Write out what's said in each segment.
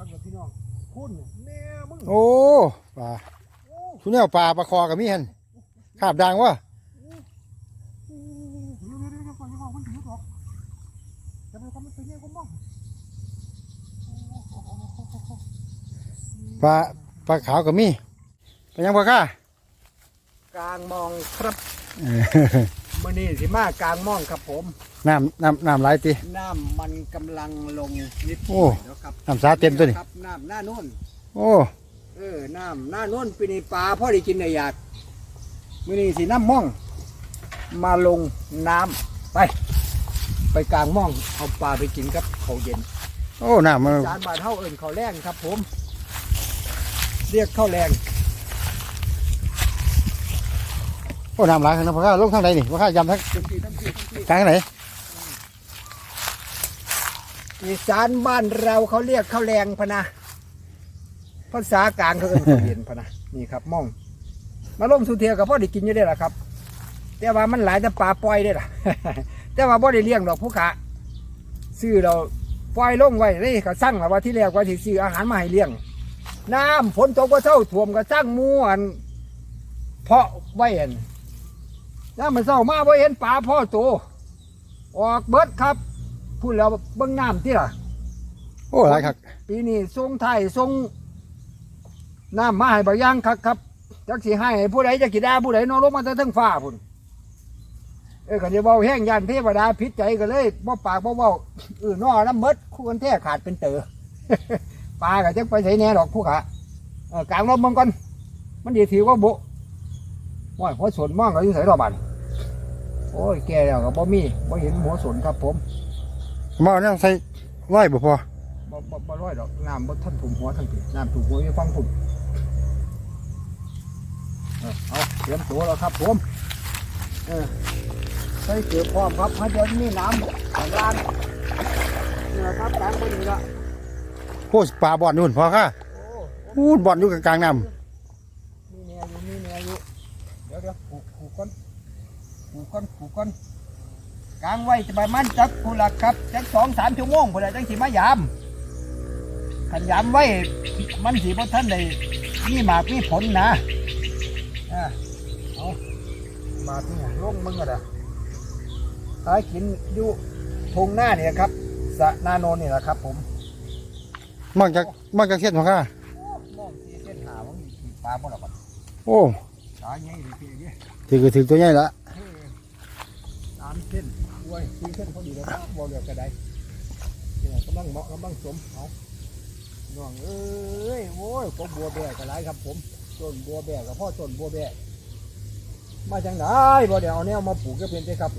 คักกับพี่น้องพุ่นแม่มึงโอ้ปลาโอ้ทุนแนวปลาปลาคอกับมีหันขาบดังวะเดี๋ยวเดี๋ยวเดี๋ยวเดี๋ยวก่อนเดี๋ยวก่อนมันถือดอกเดี๋ยวมันก็มันเป็นยังไงก็มองปลาปลาขาวกับมีไปยังปลาค่ากลางมองครับเออ มื่อนี้สิมากลางมองครับผม น้ำน้ำน้ำไหลายตีน้ำมันกำลังลงนิดหโอ้น่อยแล้วครับน้ำสาเต็มตัวนี่ ครับน้ำหน้าโน่นโอ้เออน้ำหน้าโน่นปีนี้ปลาพ่อได้กินได้อยากมื่อนี้สิน้ำม่อง มาลงน้ำไป ไปกลางม่องเอาปลาไปกินครับเขาวเย็น โอ้น้ำมันจานบาทเท่าเอิญเขาวแรงครับผม เรียกข้าวแรง โอ้น้ำไหลายนะปลาค่าลงทางไหนนี่ปลาค่ายำทางทั้งที่ทั้งที่ทั้งที่กลางไหนอีสานบ้านเราเขาเรียกข้าวแรงพะนะภาษากลางเขาเอิญข้าวเย็นพะนะนี่ครับม่อง มาลงสุเทียกับพ่อได้กินอยู่ได้หรอครับ แต่ว่ามันหลายแต่ปลาปล่อยได้ล่ะ แต่ว่าพ่ได้เลี้ยงดอกผู้ขาซื้อเราปล่อยลงไว้เลยก็สั่งแล้วว่าที่แรกว่าที่ซื้ออาหารมาให้เลี้ยง น้ำฝนตกก็เศร้าท่วมก็สร้างมูอันเพาะไว้อัน น้ำมันเศร้ามาไ่เห็นปลาพ่อโตออกเบิดครับ พูดแล้วเบิ้งน้ำที่ล่ะ โอ้หลายคักปีนี้ทรงไทยทรงน้ำมาให้บางอย่างครับครับจักสิให้ผู้ใดจะกินได้ผู้ใดนอนลงมาแต่ทั้งฟ้าพุ่นเออก็จะเบาแห้งยันเทวดาพิษใจก็เลยบ่ปากบ่เบาเออนอน้ำมดคู่กันแท้ขาดเป็นเต๋อปลาก็จักไปใส่แหน่ดอกผู้ขาเออกลางลมมังก่อนมันดีถือว่าโบ ว่าหัวสนมองก็อยู่ใส่รอบันโอ้ยแก่แล้วก็บ่มีบ่เห็นหัวสนครับผมมาเอาเนี่ยใส่ไว้บ่พอบ่บ่บ่ร้อยดอกน้ำบ่ท่านถุงหัวท่านผิดน้ำถุงหัวอยู่ฟังพุ่นเออเอาเตรียมตัวแล้วครับผมเออใส่เกลือพร้อมครับให้เดี๋ยวมีน้ำข้างล่างนี่แหละครับกลางบนนี่ละโอ้ปลาบ่อนนู่นพอค่ะโอ้พูดบ่อนอยู่กลางๆน้มีแนวอยู่มีแนวอยู่เดี๋ยวเดี๋ยวผูกผูกก้อน ผูกก้อนผูกก้อนกลางไว้จะประมาณจักผู้ละครับจักสองสามชั่วโมงผู้ละจังสิมายามขันยามไว้มันสิบ่ท่านได้มีหมากมีผลนะอ่าเอาบาดนี่ลงมึงก็ได้หากินอยู่ทงหน้าเนี่ยครับสระนาโนนนี่แหละครับ ผมำมากจากมากจากเส้นพอค่ะโอ้มองสีเส้นหาว่ามีปลาบ่ละบัดโอ้สาใหญ่ดีเพียงเนี้ยถือก็ถือตัวใหญ่ละสามเส้นกล้วยสี่เส้นพอดีแล้วครับบ่เหลือกระไดเนี่ยกำลังเหมาะกำลังสมเอาน้องเอ้ยโว้ยผมบัวแบกกระไรครับ ผมต้นบัวแบกกับพ่อต้นบัวแบกมาจังไหนบ่เดี๋ยวเอาแนวมาปลูกก็เพียงแต่ครับ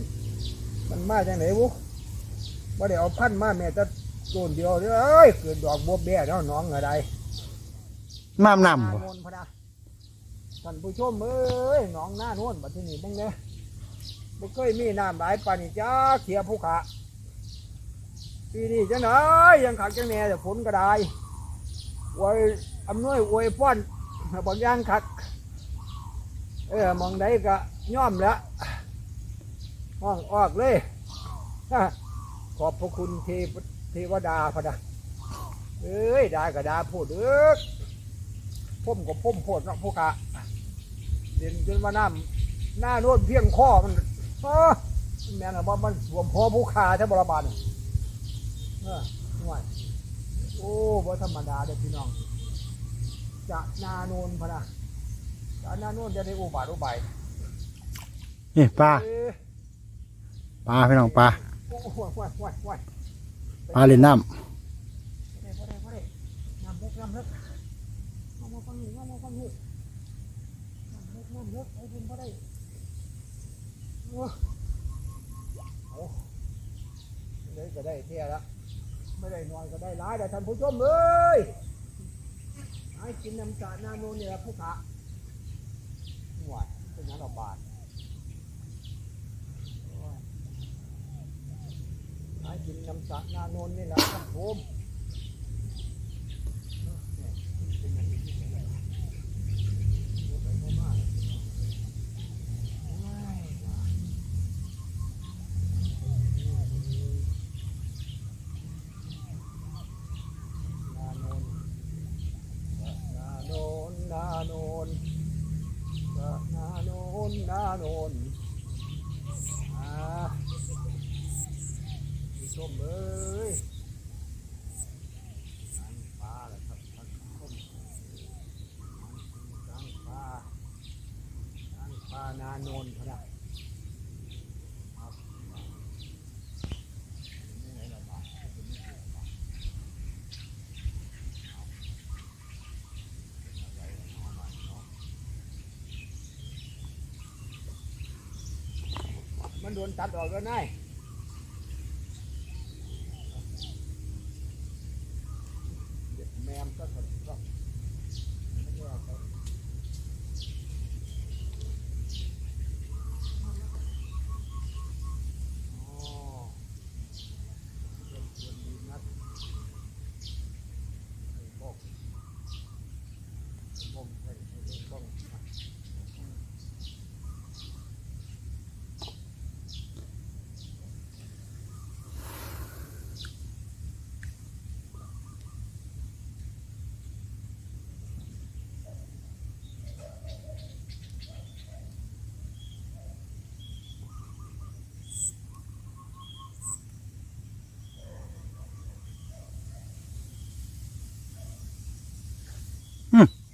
มันมาจังไหนวุบ่เดี๋ยวเอาพันธุ์มาแม่จะต้นเดียวเด้อเอ้ยเกิดดอกบัวแบกแล้วน้องอะไรน้ำหน้าน้ำบ่โนนพะนะท่านผู้ชมเอ้ยหนองหน้าโนนบัดที่นี่เบ้งเด้อ บ่เคยมีน้ำหลายปานนี้จ้าเขียผู้ขาปีนี้จังไหนยังขักจังแน่แต่ฝนก็ได้อวยอำนวยอวยป้อนบางอย่างขักเออมองได้ก็ย่อมแล้วห้องออกเลยขอบพระคุณเทเทวดาพะนะเอ้ยดาก็ดาพูดเด้อพ่มกับพุ่มโพดเนาะพวกกะเด่นจนว่าน้ำหน้าโน่นเพียงข้อมัน อ้าแม่นอะว่ามันสวมพอผู้ขาแท้บรบาลเออห่วยโอ้บ่ธรรมดาเด้อพี่น้อง จะนาโนนพะนะจะนาโนนจะได้อุบาทอุบายนี่ปลา เอ้ยปลาพี่น้องปลา โอ้โหห่วยห่วยห่วยห่วยปลาเล่นน้บ่ได้บ่ได้บ่ได้น้ำเล็กน้ำเล็กน้ำมาฟังนี่น้ำมาฟังนี่น้ำเล็กน้ำเล็กไอ้เพิ่นบ่ได้ โอ้เอาได้ก็ได้เท่าละไม่ได้นอนก็ได้หลายแต่ท่านผู้ชมเอ้ยให้กินน้ำตาหน้าโนนนี่แหละผู้ขาหวานเป็นน้ำระบาดโอ้ยกินน้ำตาหน้าโนนนี่แหละท่านผู้ชม นานน หน้า โนนอ่าผู้ชมเอ้ยทางฟ้าแหละครับส้มทางฟ้าทางฟ้านาโนนขนาดครับนี่ไงล่ะบ้านเป็นนี่ไงล่ะบ้านเอาเป็นอะไรล่ะน้องใหม่เนาะ มัน โดนตัดออกแล้วนายเด็กแมมก็ตัดก็ไม่ได้เอาไปอ๋อเรื่องควรดีนักไอ้บอกไอ้บอกไอ้ไอ้บอก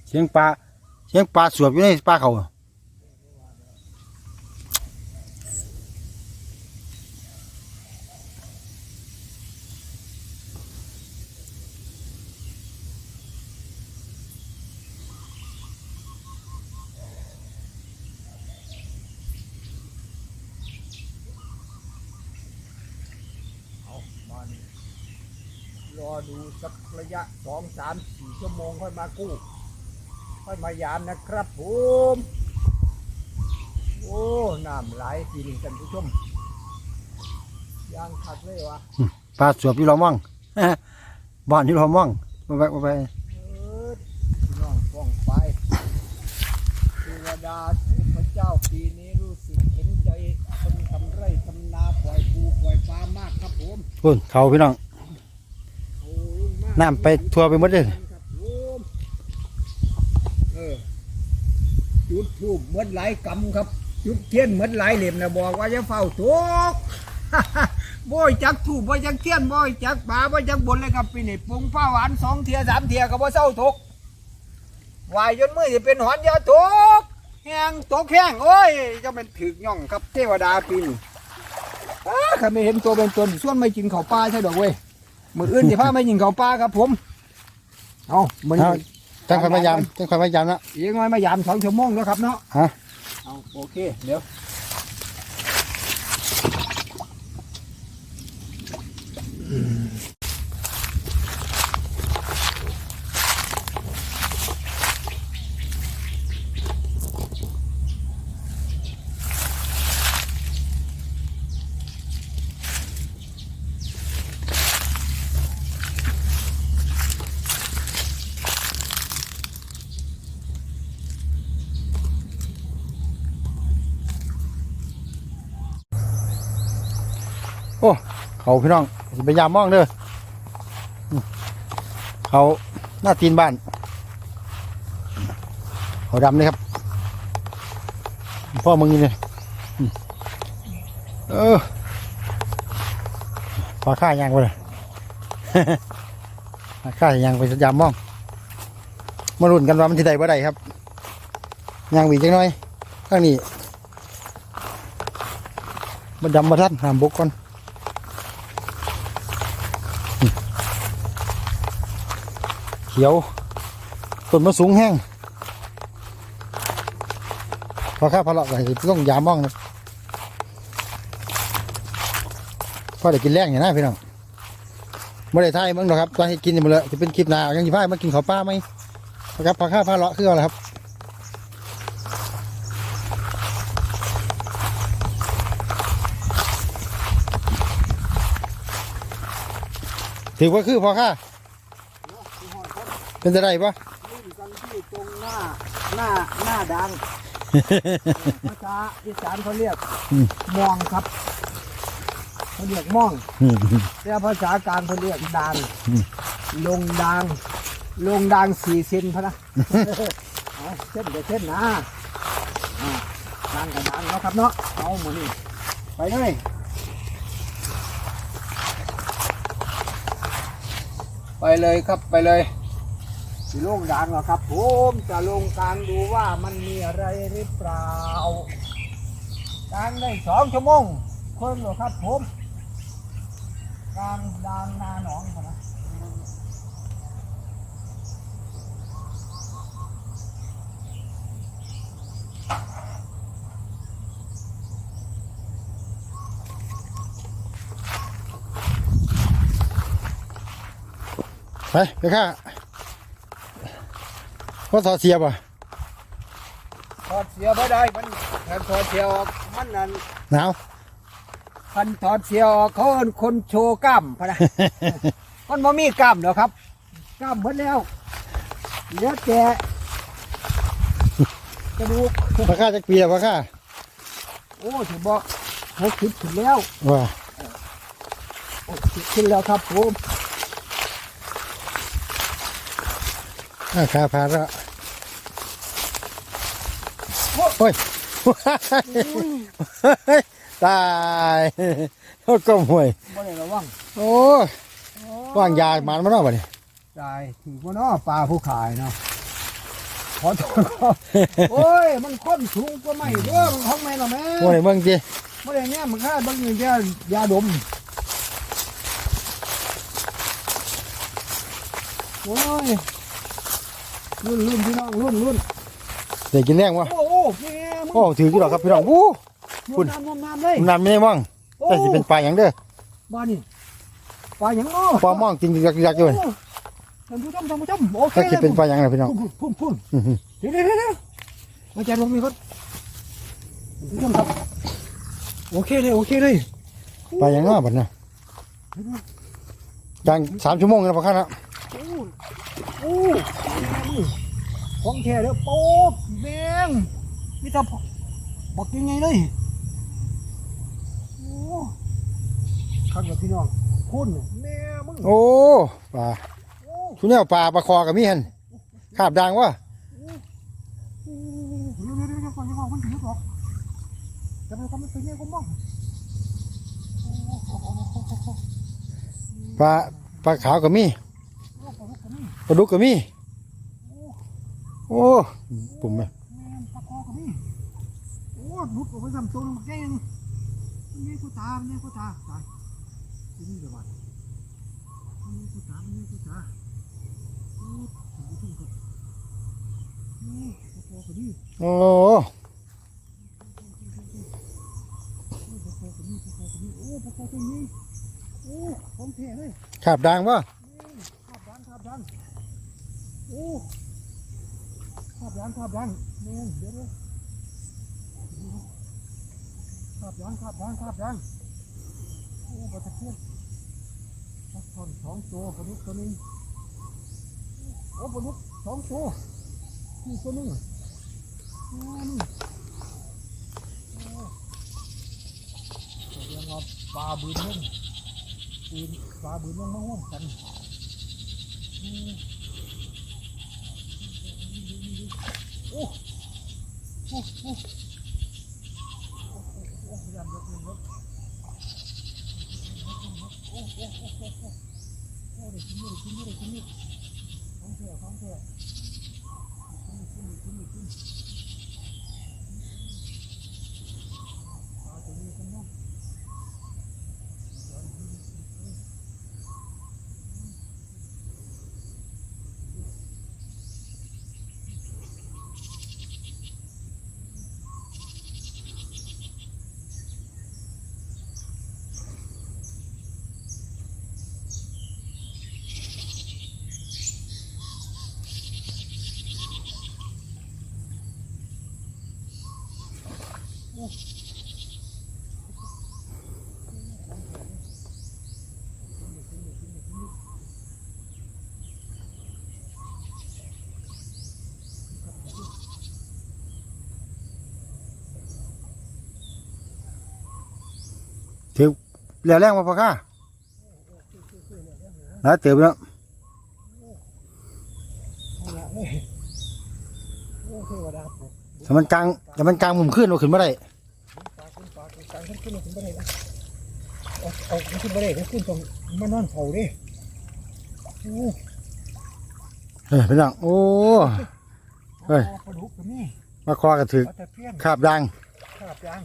เสียงปลาเสียงปลาสวบอยู่ในปลาเขาอะเอารอดูสักระยะสองสามสี่ชั่วโมงค่อยมากู้ ค่อยมายามนะครับผมโอ้น้ำไหลายปีนี้ท่านผู้ชมยางขัดเลยวะปลาสวบอยู่เราม่องบ้านอยู่เราม่องมาไปมาไปเอิดพี่น้องฟ้องไปเทวดาเทพเจ้าปีนี้รู้สึกเห็นใจคนทำไร่ทำนาปล่อยปูปล่อยปลามากครับผมพุ่นเขาพี่น้องโอ้ยมากน้ำไปทั่วไปหมดเลย ครับผมเออ จุดทูบเหมือนหลายกำครับ จุดเทียนเหมือนหลายเหลี่ยมนะบอกว่าจะเฝ้าทุกบ่อยจักถูกบ่อยจักเทียนบ่อยจักป่าบ่อยจักบนเลยครับปีนี้ปรุงผ้าหวานสองเทียสามเทียก็บ่เศร้าทุกวายจนมือจะเป็นหอนยาทุกแห้งตกแห้งโอ้ยจะเป็นถึกย่องครับเทวดาปีนี้อ้าข้าไม่เห็นตัวเป็นตนส่วนไม่กินข้าวปลาใช่ดอกเว้ยมืออื่นจะพาไม่กินข้าวปลาครับผมเอามันเอา จังคอยพยายามจังคอยพยายามนะอีกน้อยมายามสองชั่วโมงแล้วครับเนาะฮะเอาโอเคเดี๋ยว โอ้เขาพี่น้องสิพยายามมองเด้อเขาหน้าตีนบ้าน เขาดำเลยครับ พ่อมึงนี่เลยเออปลาข้ายางไปเลยปลาข้ายางไปสยามมอง มาลุ้นกันว่ามันที่ใดบ่ได้ครับยางหวีจังน้อยข้างนี้มันดำมาทัดหามบกก่อน เขียวต้นมะสูงแห้งพอข้าพอเลาะกันต้องยามองนะพอได้กินแรงอย่างนั้นพี่น้องไม่ได้ทายมั้งหรอกครับตอนที่กินหมดเลยจะเป็นคลิปหนาอายังยี่พ้ายมากินข้าวปลาไหมนะครับพอข้าพอเลาะคืออะไรครับถือว่าคือพอข้า เป็นจะได้ปะรุ่นกันที่ตรงหน้าหน้าหน้าดังภาษาอีสานเขาเรียกอืมมองครับเขาเรียกมองอืมแต่ภาษากลางเขาเรียกดังอืมลงดังลงดังสี่เซนพะนะเอาเส้นเดี๋ยวเส้นนะอ่าดังกันดังเนาะครับเนาะเอาหมดนี่ไปเลยไปเลยครับไปเลย สิลงดังแล้วครับผมจะลงกลางดูว่ามันมีอะไรหรือเปล่ากลางได้สองชั่วโมงคนเหรอครับผมกลางดางนาหนองนะไปไปข้า พ่อถอดเสียบ่ถอดเสียบ่ได้มันแทนถอดเสียออกมันนั่นหนาวคันถอดเสียออกเขาเอิ้นคนโชว์กล้ามพะนะ มันบ่มีกล้ามเด้อครับกล้ามหมดแล้วเหลือแต่กระดูกพ่อข้าจะเปียพ่อข้าโอ้ถือบอกหกสิบถึงแล้วว่าหกสิบขึ้นแล้วครับผม ราคาพาแล้วโอ้ยตายโอ้ก็ห่วยบ่ได้ระวังโอ้ว่างยาหมานมาเนาะบ่นี่ตายถือว่าน้อปลาผู้ขายเนาะขอโทษครับโอ้ย มันค้นสูงกว่าไม่เด้อมันของแม่นหรอแม่โอ้ยเบิ่งสิไม่ได้เนี่ยมันค่าบางอย่างยายาดมโอ้ย รุ่นรุ่นพี่น้องรุ่นรุ่นได้กินแรงวะโอ้โอ้แม่มึงโอ้ถือกี่ดอกครับพี่น้องวู้ คุคุณณน้ำน้ำน้ำเลยน้ำไม่ได้มั่งโอ้แต่สิเป็นปลาอย่างเด้อบ้านนี่ปลาหยังอ้อปลาม่องจริงๆยักๆอยู่โท่านผู้ชมท่านผู้ชมโอเคถ้าสิเป็นปลาอย่างนะพี่น้องพุ่นพุ่นพุ่นอื้อหือเดี๋ยวเดี๋ยวเดี๋ยวเดี๋ยวอาจารย์ลงมีครับท่านผู้ชมครับโอเคเลยโอเคเลยปลาอย่างเนาะบัดน่ะจังสามชั่วโมงแล้วพ่อข้านะ โอ้โอ้ของแท้เด้อโป๊บแบงมีแต่บอกยังไงเลยโอ้ขันกับพี่น้องคุณแม่มึงโอ้ปลาโอ้ทุเนี่ยปลาปลาคอกับมีหันคาบดังวะเดี๋ยวเดี๋ยวเดี๋ยวก่อนยังเอามันถึงหรอกจะไปทำมันเป็นยังไงกูมั่งปลาปลาขาวกับมี ปลาดุกกับมี โอ้ปุ่มไหมแม่ปลาคอกับนี่โอ้ลุดออกไปทำตัวนึงแกงมันนี่กูตามันนี่กูตาตายที่นี่เดี๋ยวมันมันนี่กูตามันนี่กูตาโอ้ถึงที่สุดโอ้ปลาคอกับนี่โอ้ปลาคอกับนี่ปลาคอกับนี่โอ้ปลาคอกับนี่โอ้ของแท้เลยคาบดังวะขับดันขับดัน อ้ขับดันขับดันแม่นเดี๋ยวเดี๋ยวขับดันขับดันขับดันโอ้ปลาตะเพียนปลาช่อนสองตัวปลาดุกตัวนึงโอ้ปลาดุกสองตัวนี่ตัวนึงนี่โอ้แสดงว่าปลาบืนลงปืนปลาบืนลงมาห่วมกันโโอ้โอ้โอ้โอ้ยำรถยำรถโอ้โอ้โอ้โอ้โอ้โอ้เด็กกินนี่เด็กกินนี่เด็กกินนี่ของเถอะของเถอะกินกินกินกินปลาตัวนี้กันเนาะ ถื อเรือแรงมาพ่อข้าแล้วเติมแล้วเอาละเฮ้ยโอ้เทวดาปกแต่มันกลางแต่มันกลางมุมขึ้นเราขึ้นไม่ได้ปลาขึ้นปลาขึ้นกลางขึ้นขึ้นขึ้นบ่ได้นะเอาเอาขึ้นบ่ได้เดี๋ยวขึ้นตรงมานอนเฝ้าเดิโอ้เฮ้ยพี่น้องโอ้เฮ้ยปลาดุกก็มีมาคอกันถึกปลาตะเพียนคาบดังขาบยาง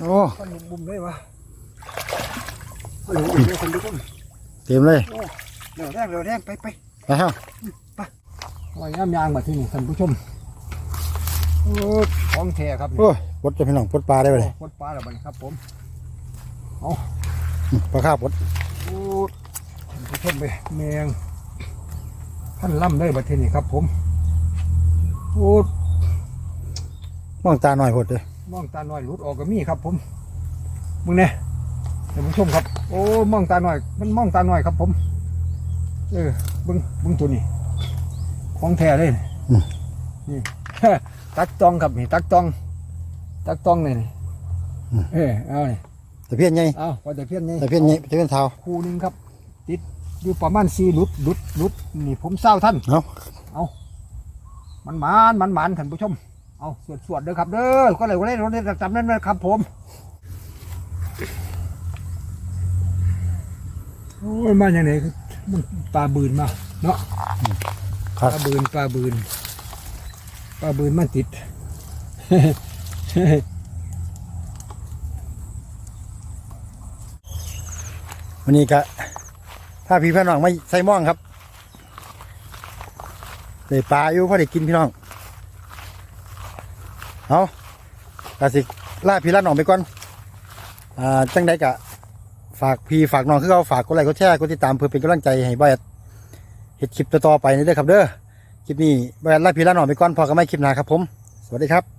โอ้ปลาหลุมบุ่มเลยวะ ปลาหลุมบุ่มเลยคนทุกคนเต็มเลยเดี๋ยวแรกเดี๋ยวแรกไปไปไปฮะหอยน้ำยางมาที่นี่ท่านผู้ชมโอ้ของแท้ครับนี่โอ้ยปดจะพี่น้องปดปลาได้ไปเลยโคตรปลาแล้วบัดนครับผมเอาปลาข้าวปดโอ้ท่านผู้ชมไปแมงท่านล่ำได้บัดที่นี่ครับผมโอ้มองตาหน่อยหดเลยมองตาหน่อยหลุดออกก็มีครับผมมึงเนี่ย ท่านผู้ชมครับ โอ้มองตาหน่อย มันมองตาหน่อยครับผม เออเบึงเบึงตัวนี้ ของแท้เลยนี่ตักตองครับนี่ตักตอง ตักตองนี่นี่เออเอานี่แต่เพี้ยนไงเอาพอแต่เพี้ยนนี่แต่เพี้ยนไงแต่เพี้ยนเท้าคู่หนึงครับ ติดอยู่ประมาณสี่หลุดหลุดหลุดนี่ผมเศร้าท่านเอามันหมานมันหมานท่านผู้ชมเอาสวดสวดเด้อครับเด้อก็เลยว่าเล่นรถเล่นจำนั้นนะครับผม โอ้ยมาอย่างไหนมันปลาบืนมาเนาะคปรับลาบืนปลาบืนปลาบืนมันติดวันนี้ก็ถ้าพี่พี่น้องไม่ใส่หม่องครับได้ปลาอยู่พอได้กินพี่น้องเอากาสิล่าพี่ล่าน้องไปก่อนอ่าจังใดกะ ฝากพี่ฝากน้องคือเขาฝากกดไลค์กดแชร์กดติดตามเพื่อเป็นกำลังใจให้บอยเห็ดคลิปต่อๆไปนี่เด้อครับเด้อคลิปนี้บ้านล่าพี่ล่าน้องไปก่อนพอกันไม่คลิปหน้าครับผม สวัสดีครับ